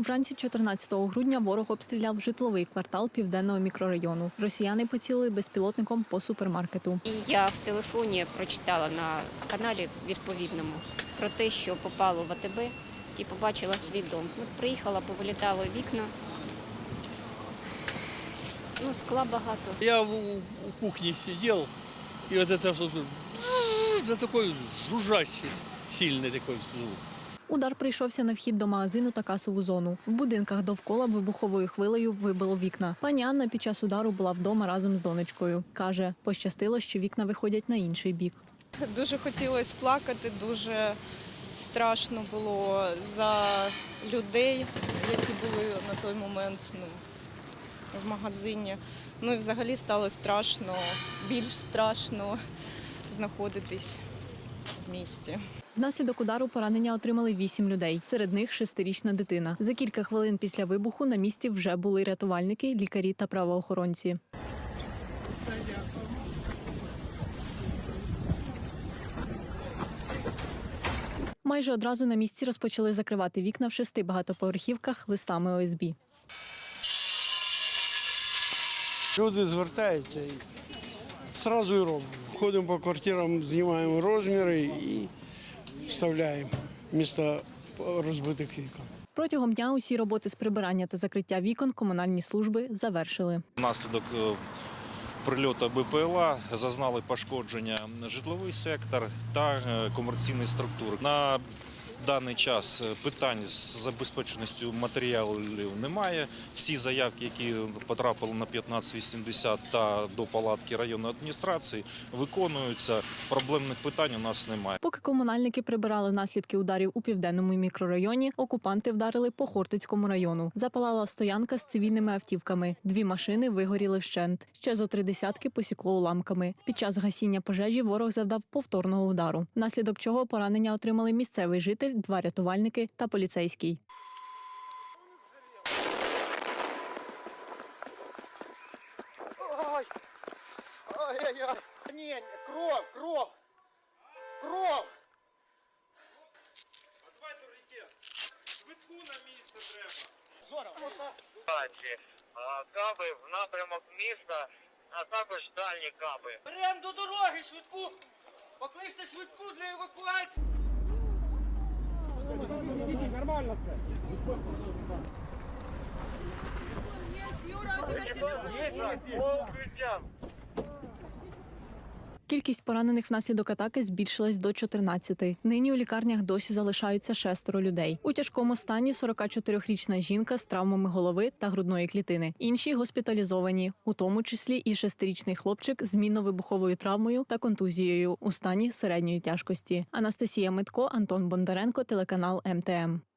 Вранці 14 грудня ворог обстріляв житловий квартал південного мікрорайону. Росіяни поцілили безпілотником по супермаркету. І я в телефоні прочитала на каналі відповідному про те, що попало в АТБ і побачила свій дом. От приїхала, повилітали вікна. Ну, скла багато. Я в- у, у кухни сидел, и вот это вот, да такой жужжащий, сильный такой звук. Удар прийшовся на вхід до магазину та касову зону. В будинках довкола вибуховою хвилею вибило вікна. Пані Анна під час удару була вдома разом з донечкою. Каже, пощастило, що вікна виходять на інший бік. Дуже хотілося плакати, дуже страшно було за людей, які були на той момент ну, в магазині. Ну і взагалі стало страшно, більш страшно знаходитись в місті. Внаслідок удару поранення отримали вісім людей. Серед них шестирічна дитина. За кілька хвилин після вибуху на місці вже були рятувальники, лікарі та правоохоронці. Майже одразу на місці розпочали закривати вікна в шести багатоповерхівках листами ОСБ. Люди звертаються і одразу і робимо. Ходимо по квартирам, знімаємо розміри і вставляємо місто розбитих вікон. Протягом дня усі роботи з прибирання та закриття вікон комунальні служби завершили. Внаслідок е, прильоту БПЛА зазнали пошкодження житловий сектор та е, комерційні структури. На даний час е, питань з забезпеченістю матеріалів немає. Всі заявки, які потрапили на 1580 та до палатки районної адміністрації, виконуються. Проблемних питань у нас немає. Поки комунальники прибирали наслідки ударів у південному мікрорайоні, окупанти вдарили по Хортицькому району. Запалала стоянка з цивільними автівками. Дві машини вигоріли вщент. Ще зо три десятки посікло уламками. Під час гасіння пожежі ворог завдав повторного удару, внаслідок чого поранення отримали місцевий житель, два рятувальники та поліцейський. Ой! Ой-ой-ой! Ні, ні, кров, кров! Кров! Далі. А, Каби в напрямок міста, а також дальні каби. Берем до дороги швидку! Покличте швидку для евакуації! Нормально все. По укриттям. Кількість поранених внаслідок атаки збільшилась до 14. Нині у лікарнях досі залишаються шестеро людей. У тяжкому стані 44-річна жінка з травмами голови та грудної клітини. Інші госпіталізовані, у тому числі і шестирічний хлопчик з мінно-вибуховою травмою та контузією у стані середньої тяжкості. Анастасія Митко, Антон Бондаренко, телеканал МТМ.